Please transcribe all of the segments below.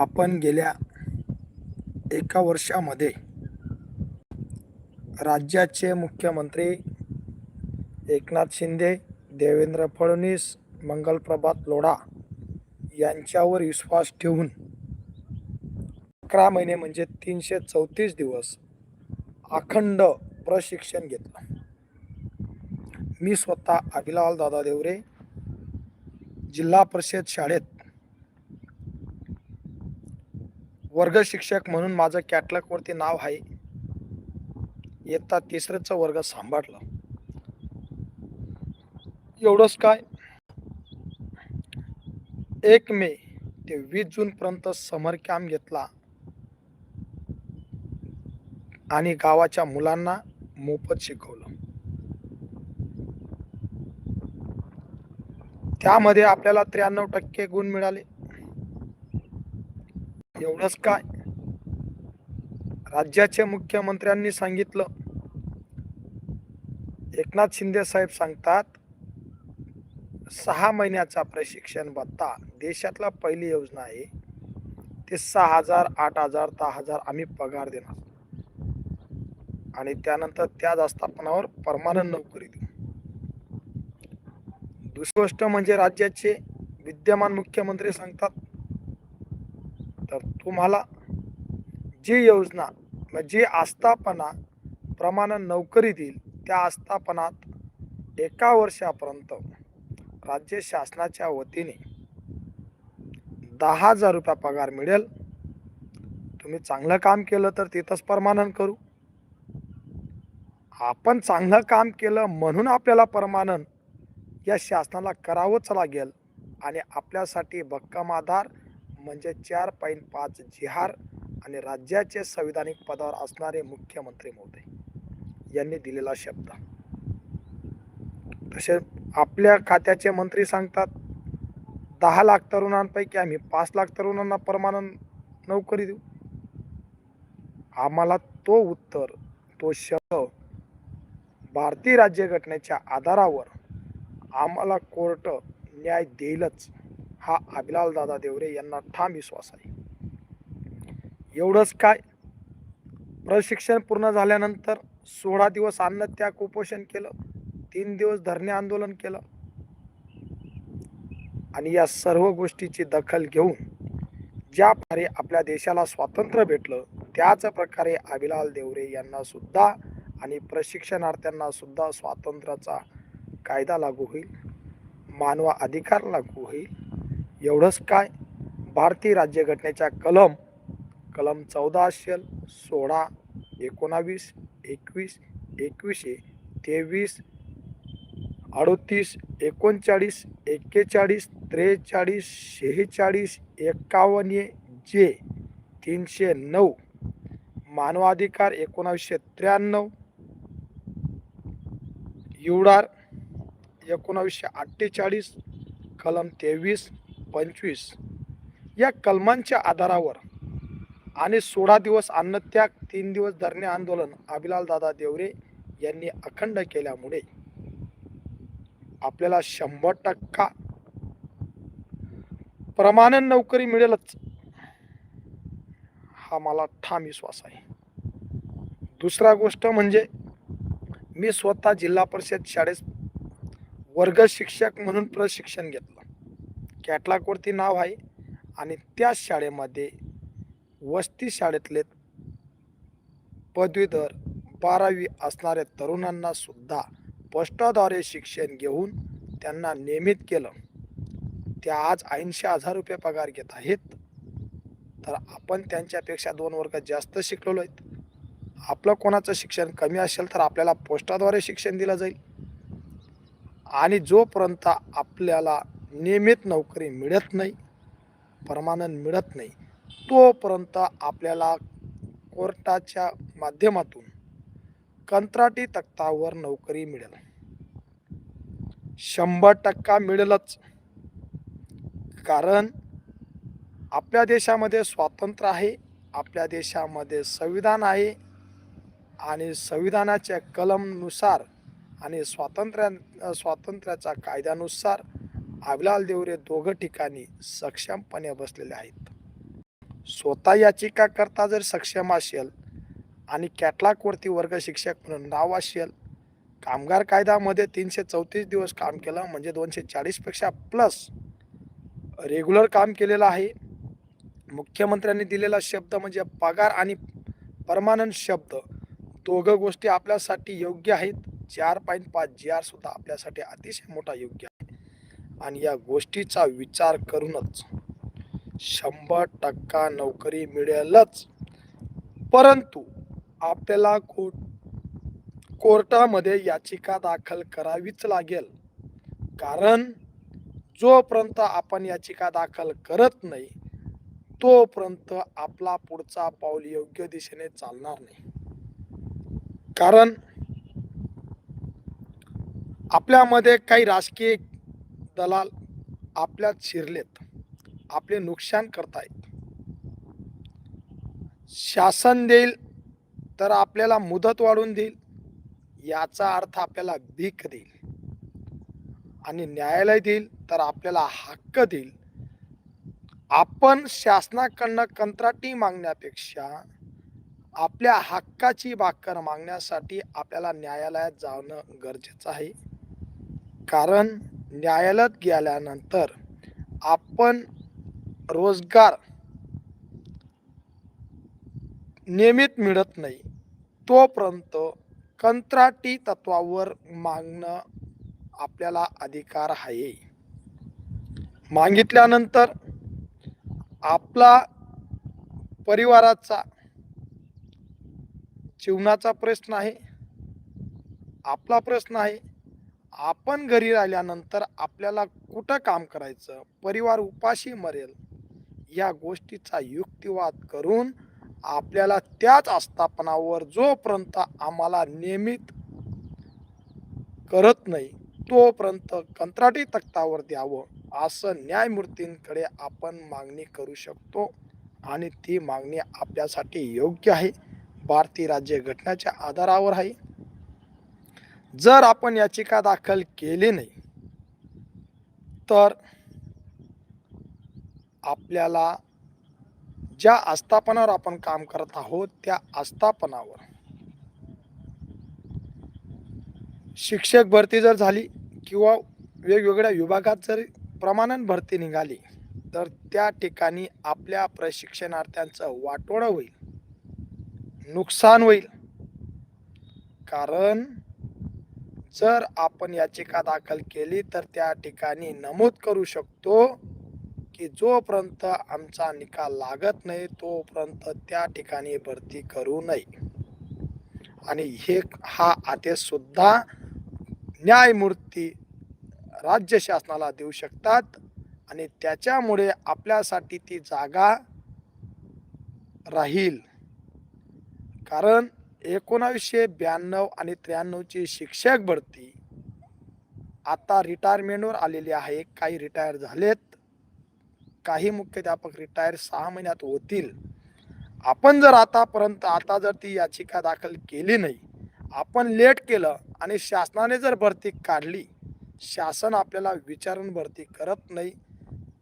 आपण गेल्या एका वर्षामध्ये राज्याचे मुख्यमंत्री एकनाथ शिंदे देवेंद्र फडणवीस मंगलप्रभात लोढा यांच्यावर विश्वास ठेवून अकरा महिने म्हणजे तीनशे चौतीस दिवस अखंड प्रशिक्षण घेतलं. मी स्वतः अभिलाल दादा देवरे जिल्हा परिषद शाळेत वर्ग शिक्षक म्हणून माझं कॅटलॉगवरती नाव आहे. इयत्ता तिसऱ्याचं वर्ग सांभाळलं. एवढंच काय? एक मे ते वीस जूनपर्यंत समर कॅम्प घेतला. आणि गावाच्या मुलांना मोफत शिकवलं. त्यामध्ये आपल्याला त्र्याण्णव टक्के गुण मिळाले. एवढंच काय? राज्याच्या मुख्यमंत्र्यांनी सांगितलं. एकनाथ शिंदे साहेब सांगतात सहा महिन्याचा प्रशिक्षण भत्ता देशातला पहिली योजना आहे. ते सहा हजार आठ हजार दहा हजार आम्ही पगार देणार. आणि त्यानंतर त्याच आस्थापनावर परमानंट नोकरी देऊ. दुसरी गोष्ट म्हणजे राज्याचे विद्यमान मुख्यमंत्री सांगतात तर तुम्हाला जी योजना जी आस्थापना प्रमाणे नोकरी देईल त्या आस्थापनात एका वर्षापर्यंत राज्य शासनाच्या वतीने दहा हजार रुपया पगार मिळेल. तुम्ही चांगलं काम केलं तर तिथंच परमानंट करू. आपण चांगलं काम केलं म्हणून आपल्याला परमानंट या शासनाला करावंच लागेल आणि आपल्यासाठी भक्कम आधार म्हणजे चार पॉईंट पाच जिहार आणि राज्याचे संविधानिक पदावर असणारे मुख्यमंत्री महोदय यांनी दिलेला शब्द. तसे आपल्या खात्याचे मंत्री सांगतात दहा लाख तरुणांपैकी आम्ही पाच लाख तरुणांना परमानंद नोकरी देऊ. आम्हाला तो उत्तर तो शब्द भारतीय राज्यघटनेच्या आधारावर आम्हाला कोर्ट न्याय देईलच. हा अभिलाल दादा देवरे यांना ठाम विश्वास आहे. एवढंच काय? प्रशिक्षण पूर्ण झाल्यानंतर सोळा दिवस अन्नत्याग कुपोषण केलं. तीन दिवस धरणे आंदोलन केलं. आणि या सर्व गोष्टीची दखल घेऊन ज्या प्रकारे आपल्या देशाला स्वातंत्र्य भेटलं त्याच प्रकारे अभिलाल देवरे यांना सुद्धा आणि प्रशिक्षणार्थ्यांना सुद्धा स्वातंत्र्याचा कायदा लागू होईल. मानवा अधिकार लागू होईल. एवढंच काय? भारतीय राज्यघटनेच्या कलम कलम चौदा असेल सोळा एकोणावीस एकवीस एकवीसशे तेवीस अडतीस एकोणचाळीस एक्केचाळीस त्रेचाळीस शेहेचाळीस एकावन्न जे तीनशे नऊ मानवाधिकार एकोणावीसशे त्र्याण्णव युडार एकोणावीसशे अठ्ठेचाळीस कलम तेवीस पंचवीस या कलमांच्या आधारावर आणि सोळा दिवस अन्नत्याग तीन दिवस धरणे आंदोलन अभिलाल दादा देवरे यांनी अखंड केल्यामुळे आपल्याला शंभर टक्का प्रमाणन नोकरी मिळेलच हा मला ठाम विश्वास आहे. दुसरा गोष्ट म्हणजे मी स्वतः जिल्हा परिषद शाळेत वर्ग शिक्षक म्हणून प्रशिक्षण घेतलं. कॅटलॉगवरती नाव आहे. आणि त्याच शाळेमध्ये वस्ती शाळेतले पदवीधर बारावी असणाऱ्या तरुणांना सुद्धा पोस्टाद्वारे शिक्षण घेऊन त्यांना नियमित केलं. त्या आज ऐंशी हजार रुपये पगार घेत आहेत. तर आपण त्यांच्यापेक्षा दोन वर्ग जास्त शिकलेलो आहेत. आपलं कोणाचं शिक्षण कमी असेल तर आपल्याला पोस्टाद्वारे शिक्षण दिलं जाईल. आणि जोपर्यंत आपल्याला नियमित नोकरी मिळत नाही परमानंट मिळत नाही. तोपर्यंत आपल्याला कोर्टाच्या माध्यमातून कंत्राटी तक्तावर नोकरी मिळेल. शंभर टक्का मिळेलच. कारण आपल्या देशामध्ये स्वातंत्र्य आहे आपल्या देशामध्ये संविधान आहे आणि संविधानाच्या कलमनुसार आणि स्वातंत्र्या स्वातंत्र्याच्या कायद्यानुसार आबलाल देवरे दोघं ठिकाणी सक्षमपणे बसलेले आहेत. स्वतः याचिका करता जर सक्षम असेल आणि कॅटलॉगवरती वर्ग शिक्षक म्हणून नाव असेल कामगार कायद्यामध्ये तीनशे चौतीस दिवस काम केलं म्हणजे दोनशे चाळीसपेक्षा प्लस रेग्युलर काम केलेलं आहे. मुख्यमंत्र्यांनी दिलेला शब्द म्हणजे पगार आणि परमानंट शब्द. दोघं गोष्टी आपल्यासाठी योग्य आहेत. चार पॉईंट पाच जी आर सुद्धा आपल्यासाठी अतिशय मोठा योग्य आहे. आणि या गोष्टीचा विचार करूनच शंभर टक्का नोकरी मिळेलच. परंतु आपल्याला कोर्ट कोर्टामध्ये याचिका दाखल करावीच लागेल. कारण जोपर्यंत आपण याचिका दाखल करत नाही तोपर्यंत आपला पुढचा पाऊल योग्य दिशेने चालणार नाही. कारण आपल्यामध्ये काही राजकीय दलाल आपल्यात शिरलेत. आपले नुकसान करतायत. शासन देईल तर आपल्याला मुदत वाढून देईल याचा अर्थ आपल्याला भीक देईल. आणि न्यायालय देईल तर आपल्याला हक्क देईल. आपण शासनाकडनं कंत्राटी मागण्यापेक्षा आपल्या हक्काची बाकर मागण्यासाठी आपल्याला न्यायालयात जाणं गरजेचं आहे. कारण न्यायालयात गेल्यानंतर आपण रोजगार नियमित मिळत नाही तोपर्यंत कंत्राटी तत्वावर मागणं आपल्याला अधिकार आहे. मागितल्यानंतर आपला परिवाराचा जीवनाचा प्रश्न आहे आपला प्रश्न आहे आपण घरी राहिल्यानंतर आपल्याला कुठं काम करायचं? परिवार उपाशी मरेल. या गोष्टीचा युक्तिवाद करून आपल्याला त्याच आस्थापनावर जोपर्यंत आम्हाला नियमित करत नाही तोपर्यंत कंत्राटी तक्तावर द्यावं असं न्यायमूर्तींकडे आपण मागणी करू शकतो. आणि ती मागणी आपल्यासाठी योग्य आहे. भारतीय राज्य घटनेच्या आधारावर आहे. जर आपण याचिका दाखल केली नाही तर आपल्याला ज्या आस्थापनावर आपण काम करत आहोत त्या आस्थापनावर. शिक्षक भरती जर झाली किंवा वेगवेगळ्या विभागात जर प्रमाणात भरती निघाली तर त्या ठिकाणी आपल्या प्रशिक्षणार्थ्यांचं वाटोळं होईल नुकसान होईल. कारण जर आपण याचिका दाखल केली तर त्या ठिकाणी नमूद करू शकतो की जोपर्यंत आमचा निकाल लागत नाही तोपर्यंत त्या ठिकाणी भरती करू नये. आणि हे हा आदेश सुद्धा न्यायमूर्ती राज्य शासनाला देऊ शकतात आणि त्याच्यामुळे आपल्यासाठी ती जागा राहील. कारण एकोणावीसशे ब्याण्णव आणि त्र्याण्णवची शिक्षक भरती. आता रिटायरमेंटवर आलेली आहे. काही रिटायर झालेत. काही मुख्याध्यापक रिटायर सहा महिन्यात होतील. आपण जर आतापर्यंत आता जर ती याचिका दाखल केली नाही आपण लेट केलं आणि शासनाने जर भरती काढली शासन आपल्याला विचारून भरती करत नाही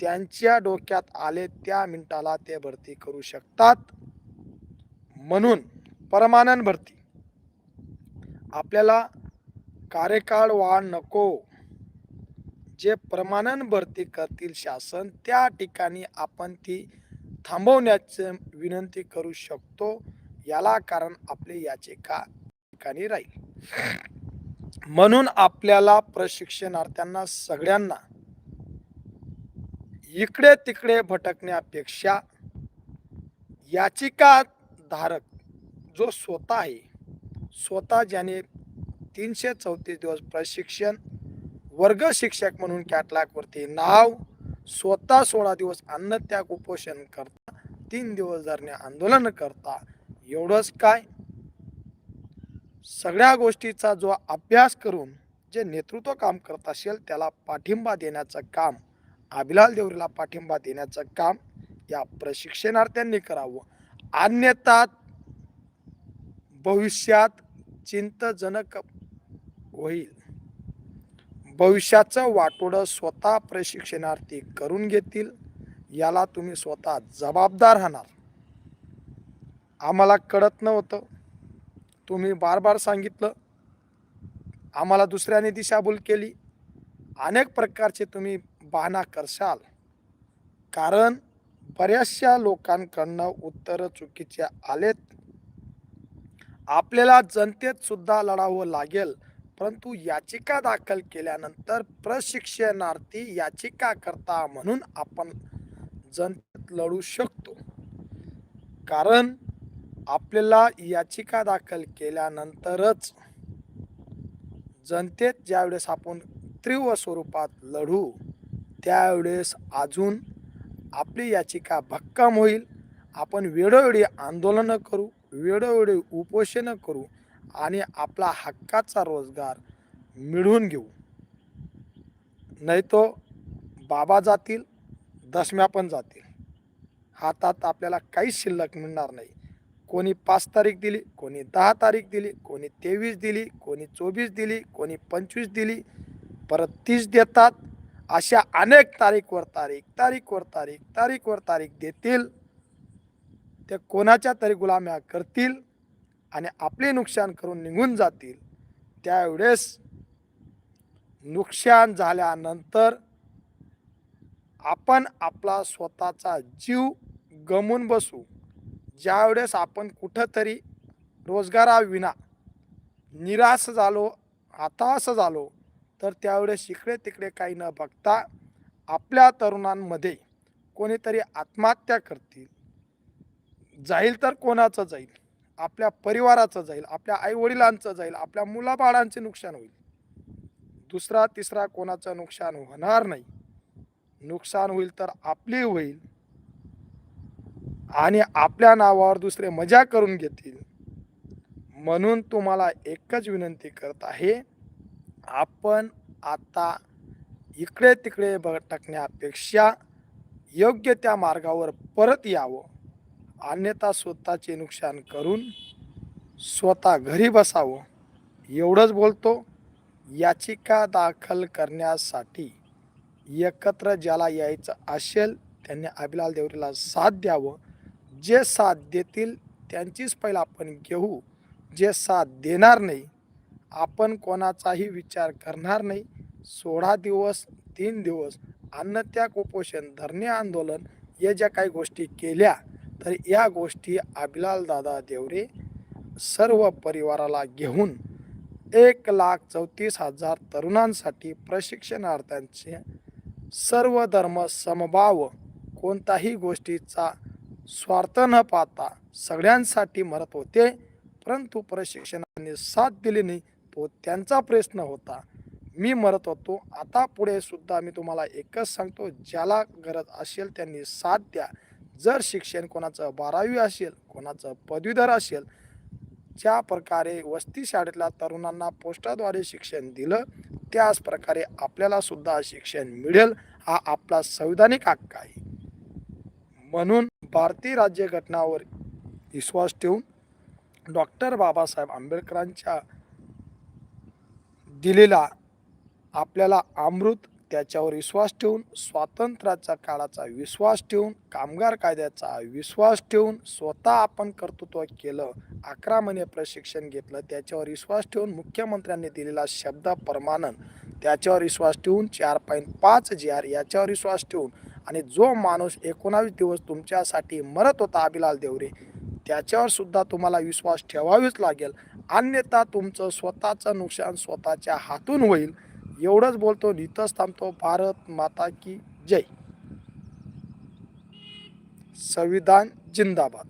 त्यांच्या डोक्यात आले त्या मिनिटाला ते भरती करू शकतात. म्हणून परमानंट भरती. आपल्याला कार्यकाळ वाढ नको. जे प्रमाणन भरती करतील शासन त्या ठिकाणी आपण ती थांबवण्याची विनंती करू शकतो. याला कारण आपली याचिका ठिकाणी राहील. म्हणून आपल्याला प्रशिक्षणार्थ्यांना सगळ्यांना इकडे तिकडे भटकण्यापेक्षा याचिका धारक जो स्वतः आहे स्वतः ज्याने तीनशे चौतीस दिवस प्रशिक्षण वर्ग शिक्षक म्हणून कॅटलॉगवरती नाव स्वतः सोळा दिवस अन्नत्याग उपोषण करता तीन दिवस धरणे आंदोलन करता एवढंच काय? सगळ्या गोष्टीचा जो अभ्यास करून जे नेतृत्व काम करत असेल त्याला पाठिंबा देण्याचं काम अभिलाल देवरीला पाठिंबा देण्याचं काम या प्रशिक्षणार्थ्यांनी करावं. अन्यथा भविष्यात चिंताजनक होईल. भविष्याचं वाटोडं स्वतः प्रशिक्षणार्थी करून घेतील याला तुम्ही स्वतः जबाबदार राहणार. आम्हाला कळत नव्हतं. तुम्ही बार बार सांगितलं. आम्हाला दुसऱ्याने दिशाभूल केली. अनेक प्रकारचे तुम्ही बहाणा करशाल. कारण बऱ्याचशा लोकांकडनं उत्तरं चुकीचे आलेत. आपल्याला जनतेत सुद्धा लढावं लागेल. परंतु याचिका दाखल केल्यानंतर प्रशिक्षणार्थी याचिका करता म्हणून आपण जनतेत लढू शकतो. कारण आपल्याला याचिका दाखल केल्यानंतरच जनतेत ज्यावेळेस आपण तीव्र स्वरूपात लढू त्यावेळेस अजून आपली याचिका भक्कम होईल. आपण वेळोवेळी आंदोलनं करू. वेळोवेळी उपोषणं करू आणि आपला हक्काचा रोजगार मिळवून घेऊ. नाही तो बाबा जातील दशम्या पण जातील. हातात आपल्याला काहीच शिल्लक मिळणार नाही. कोणी पाच तारीख दिली कोणी दहा तारीख दिली कोणी तेवीस दिली कोणी चोवीस दिली कोणी पंचवीस दिली परत तीस देतात. अशा अनेक तारीखवर तारीख तारीखवर तारीख तारीखवर तारीख देतील. ते कोणाच्या तरी गुलाम्या करतील आणि आपले नुकसान करून निघून जातील त्यावेळेस नुकसान झाल्यानंतर आपण आपला स्वतःचा जीव गमून बसू. ज्यावेळेस आपण कुठंतरी रोजगाराविना निराश झालो हताश झालो तर त्यावेळेस इकडे तिकडे काही न बघता आपल्या तरुणांमध्ये कोणीतरी आत्महत्या करतील. जाईल तर कोणाचं जाईल? आपल्या परिवाराचं जाईल आपल्या आईवडिलांचं जाईल आपल्या मुलाबाळांचे नुकसान होईल. दुसरा तिसरा कोणाचं नुकसान होणार नाही. नुकसान होईल तर आपली होईल. आणि आपल्या नावावर दुसरे मजा करून घेतील. म्हणून तुम्हाला एकच विनंती करत आहे आपण आता इकडे तिकडे भटकण्यापेक्षा योग्य त्या मार्गावर परत यावं. अन्यथा स्वतःचे नुकसान करून स्वतः घरी बसावं. एवढंच बोलतो. याचिका दाखल करण्यासाठी एकत्र ज्याला यायचं असेल त्यांनी अभिलाल देवरीला साथ द्यावं. जे साथ देतील त्यांचीच पहिला आपण घेऊ. जे साथ देणार नाही आपण कोणाचाही विचार करणार नाही. सोळा दिवस तीन दिवस अन्नत्याग उपोषण धरणे आंदोलन या ज्या काही गोष्टी केल्या तर या गोष्टी अभिलाल दादा देवरे सर्व परिवाराला घेऊन एक लाख चौतीस हजार तरुणांसाठी प्रशिक्षणार्थ्यांचे सर्व धर्म समभाव कोणताही गोष्टीचा स्वार्थ न पाहता सगळ्यांसाठी मरत होते परंतु प्रशिक्षणाने साथ दिली नाही तो त्यांचा प्रश्न होता. मी मरत होतो आता पुढे सुद्धा मी तुम्हाला एकच सांगतो ज्याला गरज असेल त्यांनी साथ द्या. जर शिक्षण कोणाचं बारावी असेल कोणाचं पदवीधर असेल ज्या प्रकारे वस्ती शाळेतल्या तरुणांना पोस्टाद्वारे शिक्षण दिलं त्याच प्रकारे आपल्याला सुद्धा शिक्षण मिळेल हा आपला संविधानिक हक्क आहे. म्हणून भारतीय राज्यघटनावर विश्वास ठेवून डॉक्टर बाबासाहेब आंबेडकरांच्या दिलेला आपल्याला अमृत त्याच्यावर विश्वास ठेवून स्वातंत्र्याच्या काळाचा विश्वास ठेवून कामगार कायद्याचा विश्वास ठेवून स्वतः आपण कर्तृत्व केलं अकरा महिने प्रशिक्षण घेतलं त्याच्यावर विश्वास ठेवून मुख्यमंत्र्यांनी दिलेला शब्द परमानन त्याच्यावर विश्वास ठेवून चार पॉईंट पाच जी आर याच्यावर विश्वास ठेवून आणि जो माणूस एकोणावीस दिवस तुमच्यासाठी मरत होता अभिलाल देवरे त्याच्यावर सुद्धा तुम्हाला विश्वास ठेवावीच लागेल. अन्यथा तुमचं स्वतःचं नुकसान स्वतःच्या हातून होईल. एवढंच बोलतो इथंच थांबतो. भारत माता की जय. संविधान जिंदाबाद.